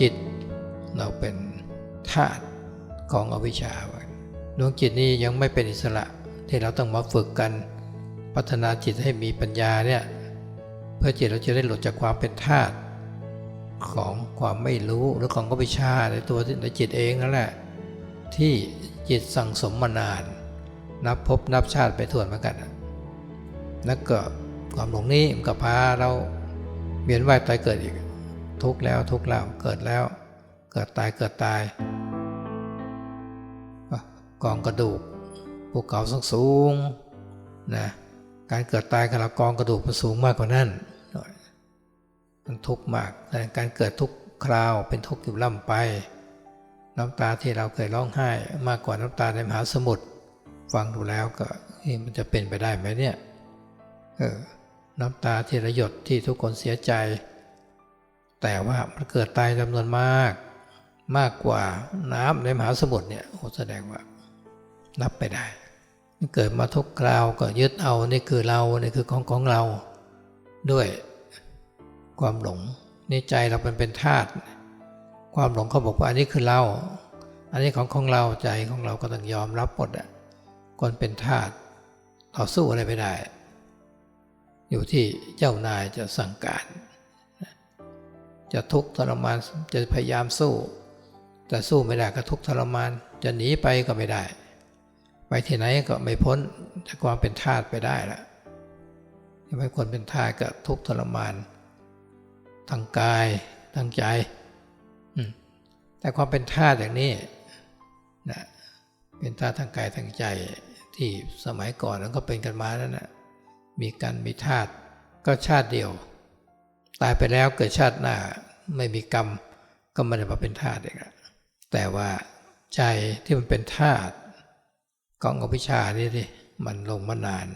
จิต เราเป็นธาตุของอวิชชาไว้ดวงจิตนี้ยังไม่เป็นอิสระที่เราต้องมาฝึกกันพัฒนาจิตให้มีปัญญาเนี่ยเพื่อจิตเราจะได้หลุดจากความเป็นธาตุของความไม่รู้หรือของอวิชชาในตัวในจิตเองนั่นแหละที่จิตสั่งสมมานาน นับพบนับชาติไปทวนมือนกันนะแล้วก็ความหลงนี้มันก็พาเราเวียนว่ายตายเกิดอีก ทุกข์แล้วทุกข์แล้วเกิดแล้ว เกิดตายเกิดตายกองกระดูกภูเขาสูงสูงนะการเกิดตายของเรากองกระดูกมันสูงมากกว่านั้นมันทุกข์มากแต่การเกิดทุกคราวเป็นทุกข์อยู่ล่ำไป น้ำตาที่เราเคยร้องไห้มากกว่าน้ำตาในมหาสมุทรฟังดูแล้วก็มันจะเป็นไปได้ไหมเนี่ยเออน้ำตาที่ระหยดที่ทุกคนเสียใจ แต่ว่ามันเกิดตายจำนวนมากมากกว่าน้ำในมหาสมุทรเนี่ยโอ้แสดงว่า นับไปได้เกิดมาทุกคราวก็ยึดเอานี่คือเรานี่คือของของเรา ด้วยความหลงในใจเราเป็นเป็นธาตุความหลงเขาบอกว่าอันนี้คือเรา อันนี้ของของเราใจของเราก็ต้องยอมรับหมดอะคนเป็นทาสต่อสู้อะไรไม่ได้ อยู่ที่เจ้านายจะสั่งการ จะทุกข์ทรมานจะพยายามสู้ แต่สู้ไม่ได้ก็ทุกข์ทรมาน จะหนีไปก็ไม่ได้ ไปที่ไหนก็ไม่พ้นจากความเป็นทาสไปได้ละยังไม่คนเป็นทาสก็ทุกข์ทรมานทางกายทางใจ แต่ความเป็นธาตุอย่างนี้นะเป็นธาตุทางกายทางใจที่สมัยก่อนนั้นก็เป็นกันมาแล้วนะมีกันมีธาตุก็ชาติเดียว ตายไปแล้วเกิดชาติหน้าไม่มีกรรม ก็ไม่ได้มาเป็นธาตุเอีกแล้วแต่ว่าใจที่มันเป็นธาตุของอภิชานี่ดิมันลงมานาน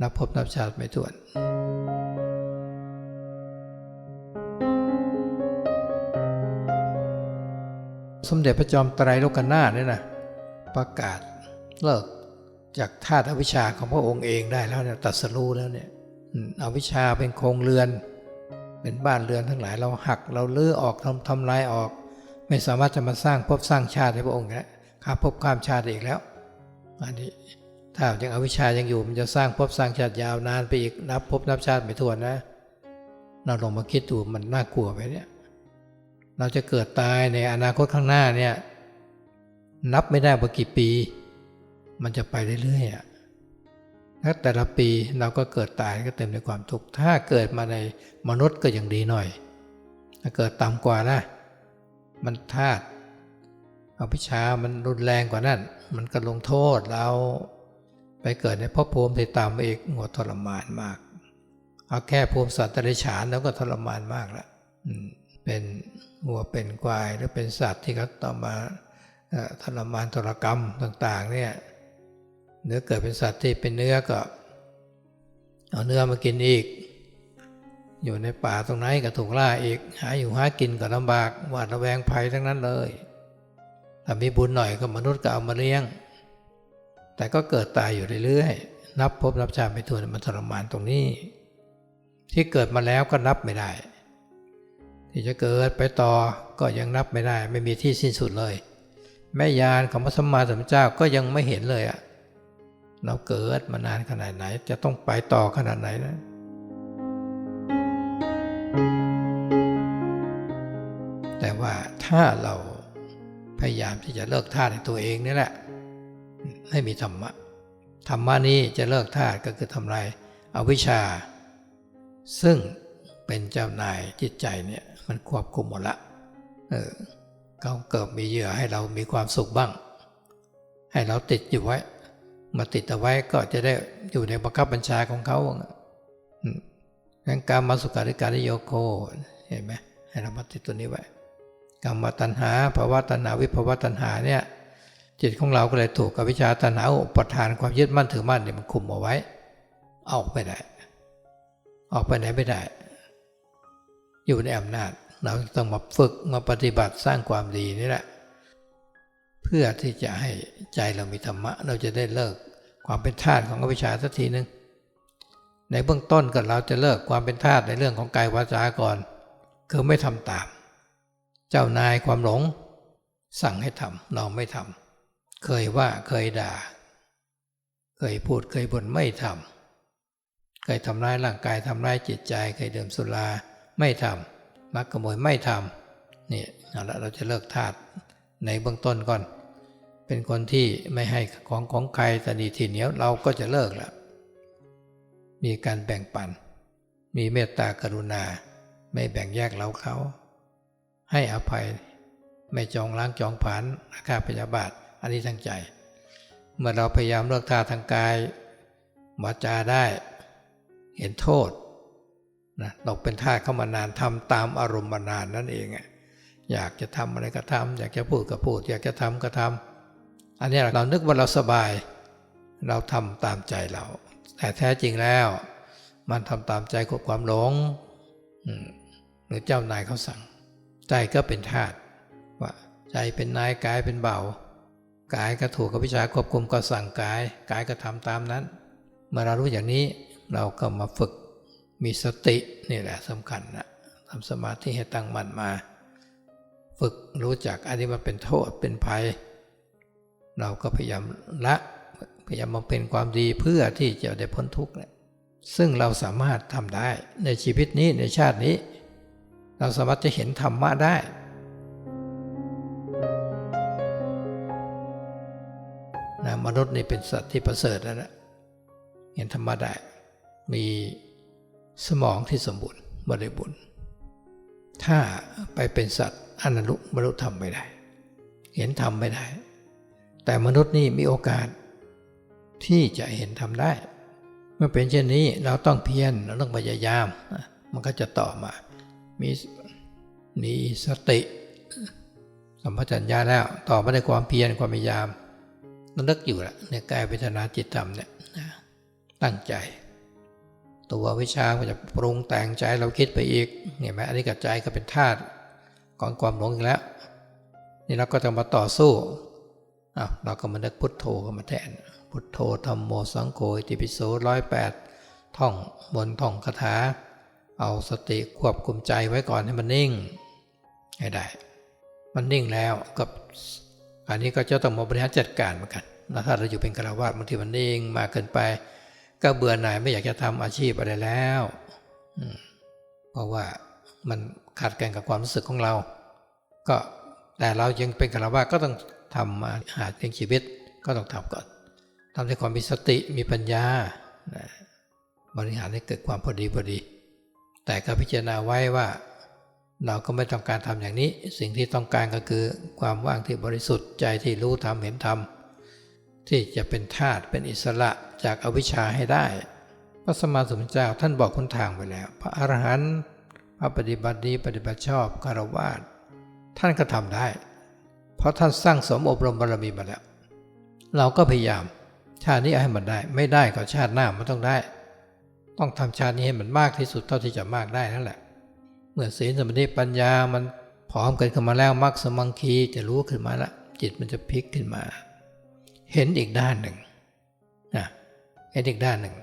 นับพบนับชาติไม่ถ้วนสมเด็จพระจอมไตรโลกนาถเนี่ยนะประกาศเลิกจากธาตุอวิชชาของพระองค์เองได้แล้วเนี่ยตรัสรู้แล้วเนี่ยอวิชชาเป็นโครงเรือน เป็นบ้านเรือนทั้งหลายเราหักเราลื้อออกทำทำลายออก ไม่สามารถจะมาสร้างภพสร้างชาติให้พระองค์แล้วข้ามภพข้ามชาติอีกแล้ว อันนี้ถ้ายังอวิชชายังอยู่มันจะสร้างภพสร้างชาติยาวนานไปอีกนับภพนับชาติไม่ถ้วนนะ เราลองมาคิดดูมันน่ากลัวไปเนี่ย เราจะเกิดตายในอนาคตข้างหน้าเนี่ยนับไม่ได้ว่ากี่ปี มันจะไปเรื่อยๆอะ แล้วแต่ละปีเราก็เกิดตายก็เต็มด้วยความทุกข์ ถ้าเกิดมาในมนุษย์ก็ยังดีหน่อย ถ้าเกิดต่ำกว่านะ มันธาตุอภิชามันรุนแรงกว่านั้น มันก็ลงโทษเราไปเกิดในภพภูมิที่ต่ำอีกหัวทรมานมาก เอาแค่ภูมิสัตว์ตริฉานแล้วก็ทรมานมากแล้วเป็นวัวเป็นควายหรือเป็นสัตว์ที่เขาต่อมาทรมานทรกรรมต่าง ๆ เนี่ย เนื้อเกิดเป็นสัตว์ที่เป็นเนื้อก็ เอาเนื้อมากินอีก อยู่ในป่าตรงไหนก็ถูกล่าอีก หาอยู่หากินก็ลำบากหวาดระแวงภัยทั้งนั้นเลยถ้ามีบุญหน่อยก็มนุษย์ก็เอามาเลี้ยง แต่ก็เกิดตายอยู่เรื่อยๆนับพบนับชาติไม่ถ้วนมันทรมานตรงนี้ ที่เกิดมาแล้วก็นับไม่ได้ ที่จะเกิดไปต่อก็ยังนับไม่ได้ ไม่มีที่สิ้นสุดเลย แม่ยานของพระสัมมาสัมพุทธเจ้าก็ยังไม่เห็นเลยอะ เราเกิดมานานขนาดไหน จะต้องไปต่อขนาดไหนนะแต่ว่าถ้าเราพยายามที่จะเลิกท่าในตัวเองนี่แหละ ให้มีธรรมะธรรมะนี้จะเลิกท่าก็คือทำลายอาวิชชา ซึ่งเป็นเจ้านายจิตใจเนี่ยมันควบคุมหมดละเออเขาเกิดมีเหยื่อให้เรามีความสุขบ้าง ให้เราติดอยู่ไว้ มาติดเอาไว้ก็จะได้อยู่ในบังคับบัญชาของเขาอืมงั้นการมาสุขาริการิโยโคเห็นไหมให้เรามาติดตัวนี้ไว้กรรมตัณหาภาวะตัณหาวิภาวะตัณหาเนี่ยจิตของเราก็เลยถูกกับวิชชาตัณหาอุปทานความยึดมั่นถือมั่นเนี่ยมันคุมเอาไว้ ออกไม่ได้ ออกไปไหนไม่ได้ อยู่ในอำนาจ เราต้องมาฝึกมาปฏิบัติสร้างความดีนี่แหละ เพื่อที่จะให้ใจเรามีธรรมะ เราจะได้เลิกความเป็นทาสของอวิชชาสักทีหนึ่งในเบื้องต้นก็เราจะเลิกความเป็นทาสในเรื่องของกายวาจาก่อนคือไม่ทำตาม เจ้านายความหลง สั่งให้ทำเราไม่ทำเคยว่าเคยด่า เคยพูดเคยบ่นไม่ทำเคยทำร้ายร่างกายทำร้ายจิตใจ เคยดื่มสุราไม่ทำมักขโมยไม่ทำนี่เอาละเราจะเลิกทาส ในเบื้องต้นก่อน เป็นคนที่ไม่ให้ของของใครแต่ดีทีเหนียวเราก็จะเลิกล้วมีการแบ่งปัน มีเมตตากรุณา ไม่แบ่งแยกเราเขา ให้อภัยไม่จองล้างจองผานอาฆาตพยาบาทอันนี้ทั้งใจ เมื่อเราพยายามเลิกทาทางกายหมอจาได้ เห็นโทษนะเราเป็นทาสเข้ามานานทำตามอารมณ์มานานนั่นเองอะ อยากจะทำอะไรก็ทำอยากจะพูดก็พูด อยากจะทำก็ทำอันนี้เรานึกว่าเราสบาย เราทำตามใจเรา แต่แท้จริงแล้ว มันทำตามใจกดความหลงหรือเจ้านายเขาสั่ง ใจก็เป็นทาสว่าใจเป็นนายกายเป็นเบากายก็ถูกกับวิชาควบคุมก็สั่งกาย กายก็ทำตามนั้น เมื่อเรารู้อย่างนี้เราก็มาฝึกมีสตินี่แหละสำคัญนะทำสมาธิให้ตั้งมั่นมา ฝึกรู้จักอันนี้มันเป็นโทษเป็นภัย เราก็พยายามละพยายามมาเป็นความดีเพื่อที่จะได้พ้นทุกข์ซึ่งเราสามารถทำได้ในชีวิตนี้ในชาตินี้ เราสามารถจะเห็นธรรมะได้นะมนุษย์นี่เป็นสัตว์ที่ประเสริฐแล้วนะเห็นธรรมะได้ มีสมองที่สมบูรณ์บริบูรณ์ ถ้าไปเป็นสัตว์อนันตุบรรลุธรรมไม่ได้ เห็นธรรมไม่ได้ แต่มนุษย์นี่มีโอกาส ที่จะเห็นธรรมได้ เมื่อเป็นเช่นนี้เราต้องเพียรเราต้องพยายาม มันก็จะต่อมา มีมีสติสัมปชัญญะแล้วต่อมาด้วยความเพียรความพยายามนั่นนึกอยู่ละในกายเวทนาจิตธรรมเนี่ยนะตั้งใจ ตัววิชาก็จะปรุงแต่งใจเราคิดไปอีกเห็นไหมอันนี้กับใจก็เป็นธาตุของความหลงอีกแล้ว นี่เราก็จะมาต่อสู้อะเราก็มานึกพุทโธเข้ามาแทน พุทโธธรรมโมสังโฆอิติปิโสร้อยแปดท่องบนท่องคาถา เอาสติควบคุมใจไว้ก่อนให้มันนิ่ง ให้ได้ มันนิ่งแล้วกับอันนี้ก็จะต้องมาบริหารจัดการเหมือนกันแล้วถ้าเราอยู่เป็นฆราวาสบางทีมันนิ่งมากเกินไป ก็เบื่อหน่ายไม่อยากจะทำอาชีพอะไรแล้วอเพราะว่ามันขัดกันกับความรู้สึกของเรา ก็แต่เรายังเป็นฆราวาก็ต้องทำมาหาเลี้ยงชีวิตก็ต้องทำก่อนทำด้วยความมีสติมีปัญญาบริหารให้เกิดความพอดีพอดี แต่ก็พิจารณาไว้ว่า เราก็ไม่ต้องการทำอย่างนี้ สิ่งที่ต้องการก็คือความว่างที่บริสุทธิ์ใจที่รู้ธรรมเห็นธรรม ที่จะเป็นธาตุเป็นอิสระจากอวิชชาให้ได้ พระสมมาสมุทเจ้าท่านบอกคุณทางไปแล้ว พระอรหันต์พระปฏิบัติดีปฏิบัติชอบคารวะท่านก็ทำได้ เพราะท่านสร้างสมอบรมบารมีมาแล้ว เราก็พยายามชาตินี้เอาให้มันได้ ไม่ได้ก็ชาติหน้ามันต้องได้ ต้องทำชาตินี้ให้มันมากที่สุดเท่าที่จะมากได้นั่นแหละ เมื่อศีลสมาธิปัญญามันพร้อมกันขึ้นมาแล้วมรรคสมังคีจะรู้ขึ้นมาละจิตมันจะพลิกขึ้นมา เห็นอีกด้านหนึ่งนะเห็นอีกด้านหนึ่ง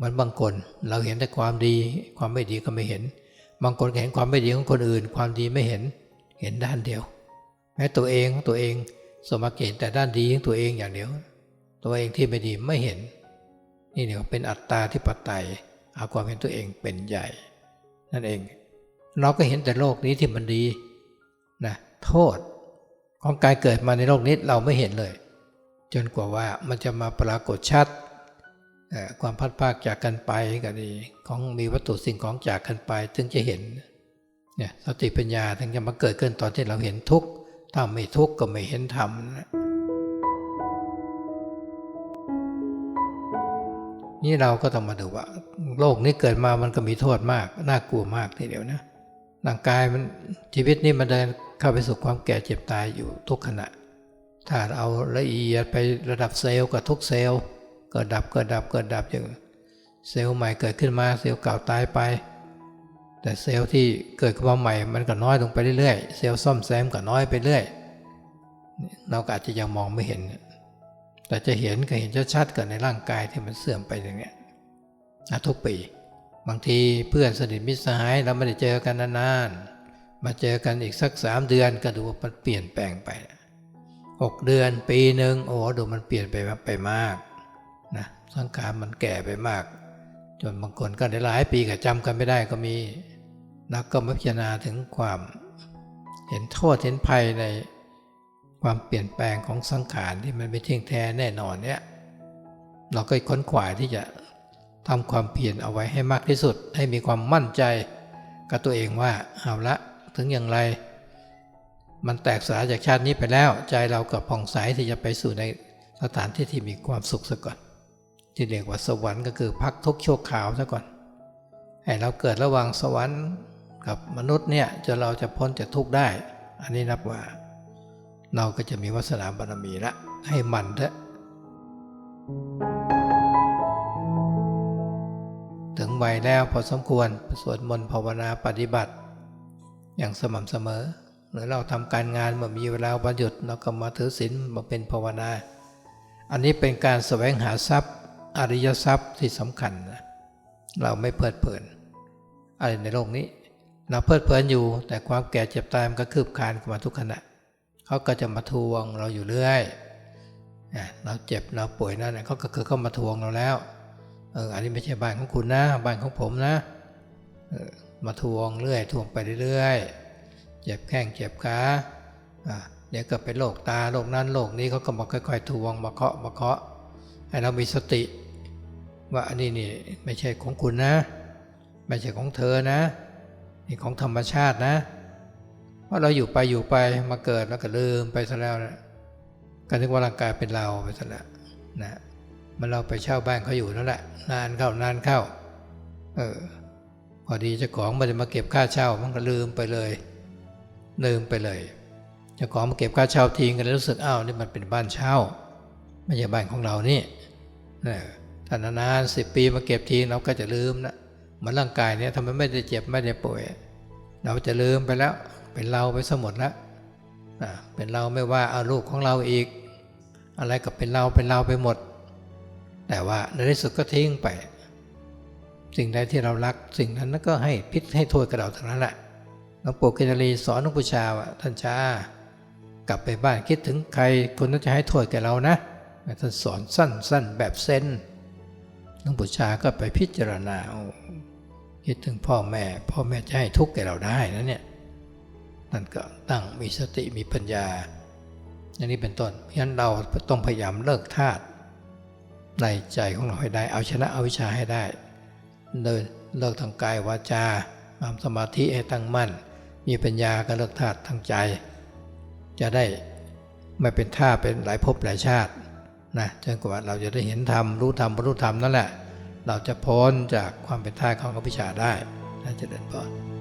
มันบางคนเราเห็นแต่ความดีความไม่ดีก็ไม่เห็น บางคนเห็นความไม่ดีของคนอื่น ความดีไม่เห็นเห็นด้านเดียว แม้ตัวเองตัวเองสมมติเห็นแต่ด้านดีของตัวเองอย่างเดียว ตัวเองที่ไม่ดีไม่เห็น นี่เนี่ยเป็นอัตตาที่ปไตยเอาความเห็นตัวเองเป็นใหญ่ นั่นเอง เราก็เห็นแต่โลกนี้ที่มันดีนะโทษของการเกิดมาในโลกนี้เราไม่เห็นเลย จนกว่าว่ามันจะมาปรากฏชัด ความพัดภาคจากกันไปก็ดีของมีวัตถุสิ่งของจากกันไปถึงจะเห็นเนี่ยสติปัญญาถึงจะมาเกิดขึ้นตอนที่เราเห็นทุกข์ถ้าไม่ทุกข์ก็ไม่เห็นธรรมนะนี่เราก็ต้องมาดูว่าโลกนี้เกิดมามันก็มีโทษมาก น่ากลัวมากทีเดียวนะร่างกายมันชีวิตนี้มันเดินเข้าไปสู่ความแก่เจ็บตายอยู่ทุกขณะ ถ้าเอาละเอียดไประดับเซลล์กับทุกเซลล์ก็ดับก็ดับก็ดับอย่างเซลล์ใหม่เกิดขึ้นมาเซลล์เก่าตายไป แต่เซลล์ที่เกิดขึ้นมาใหม่มันก็น้อยลงไปเรื่อยๆ เซลล์ซ่อมแซมก็น้อยไปเรื่อย เราก็อาจจะยังมองไม่เห็น แต่จะเห็นก็เห็นชัดๆกิดในร่างกายที่มันเสื่อมไปอย่างเนี้ยทุกปี บางทีเพื่อนสนิทมิตรสหายเราไม่ได้เจอกันนานๆ มาเจอกันอีกสักสามเดือนก็ดูว่ามันเปลี่ยนแปลงไป 6 เดือนปีหนึ่งโอ้ดูมันเปลี่ยนไปไปมากนะสังขารมันแก่ไปมาก จนบางคนก็ได้หลายปีก็จำกันไม่ได้ก็มีนักก็พิจารณาถึงความเห็นโทษเห็นภัยในความเปลี่ยนแปลงของสังขารที่มันไม่เที่ยงแท้แน่นอนเนี่ยเราก็ค้นขวายที่จะทำความเพียรเอาไว้ให้มากที่สุด ให้มีความมั่นใจกับตัวเองว่าเอาละถึงอย่างไร มันแตกสลายจากชาตินี้ไปแล้ว ใจเราก็ผ่องใสที่จะไปสู่ในสถานที่ที่มีความสุขซะก่อน ที่เรียกว่าสวรรค์ก็คือพักทุกข์ชั่วคราวซะก่อน ให้เราเกิดระหว่างสวรรค์กับมนุษย์เนี่ยจะเราจะพ้นจากทุกข์ได้ อันนี้นับว่า เราก็จะมีวาสนาบารมีละให้มันเถอะถึงวัยแล้วพอสมควรสวดมนต์ภาวนาปฏิบัติ อย่างสม่ำเสมอ หรือเราทำการงานเมื่อมีเวลาวันหยุดเราก็มาถือศีลมาเป็นภาวนา อันนี้เป็นการแสวงหาทรัพย์ อริยทรัพย์ที่สำคัญนะเราไม่เพลิดเพลินอะไรในโลกนี้ เราเพลิดเพลินอยู่ แต่ความแก่เจ็บตายมันก็คืบคลานมาทุกขณะเขาก็จะมาทวงเราอยู่เรื่อยเราเจ็บเราป่วยนั่นเขาก็คือเขามาทวงเราแล้วเอออันนี้ไม่ใช่บ้านของคุณนะบ้านของผมนะมาทวงเรื่อยทวงไปเรื่อยๆ เจ็บแข้งเจ็บขาเดี๋ยวก็เป็นโรคตาโรคนั้นโรคนี้เขาก็มาค่อยๆทวงมาเคาะมาเคาะให้เรามีสติ ว่าอันนี้นี่ไม่ใช่ของคุณนะ ไม่ใช่ของเธอนะ นี่ของธรรมชาตินะเพราะเราอยู่ไปอยู่ไปมาเกิดแล้วก็ลืมไปซะแล้วนะก็นึกว่าร่างกายเป็นเราไปซะแล้วนะมันเราไปเช่าบ้านเขาอยู่นั่นแหละนานเข้านานเข้าเออพอดีเจ้าของมันจะมาเก็บค่าเช่ามันก็ลืมไปเลย ลืมไปเลยเจ้าของมาเก็บค่าเช่าทิ้งกันแล้วรู้สึกอ้าวนี่มันเป็นบ้านเช่า ไม่ใช่บ้านของเรานี่นะถ้านานๆสิบปีมาเก็บทิ้งเราก็จะลืมนะเหมือนร่างกายเนี่ยทำไมไม่ได้เจ็บไม่ได้ป่วย เราจะลืมไปแล้ว เป็นเราไปสมดแล้วอะเป็นเราไม่ว่าเอาลูกของเราอีก อะไรก็เป็นเราเป็นเราไปหมด แต่ว่าในที่สุดก็ทิ้งไป สิ่งใดที่เรารักสิ่งนั้นก็ให้พิษให้โทษกับเราทั้งนั้นแหละ หลวงปู่กินรีสอนหลวงปู่ชาว่าท่านชากลับไปบ้านคิดถึงใครคนนั้นจะให้โทษแกเรานะท่านสอนสั้น ๆ แบบเซนหลวงปู่ชาก็ไปพิจารณาคิดถึงพ่อแม่ พ่อแม่จะให้ทุกข์แกเราได้นะเนี่ยนั่นก็ตั้งมีสติมีปัญญาอย่างนี้เป็นต้นเพราะฉะนั้นเราต้องพยายามเลิกธาตุในใจของเราให้ได้ เอาชนะอวิชชาให้ได้ เดินเลิกทางกายวาจาทำสมาธิให้ตั้งมั่น มีปัญญาก็เลิกธาตุทั้งใจ จะได้ไม่เป็นท่าเป็นหลายภพหลายชาตินะจนกว่าเราจะได้เห็นธรรมรู้ธรรมบรรลุธรรมนั่นแหละ เราจะพ้นจากความเป็นท่าของอภิชาได้น่าจะเดินพอ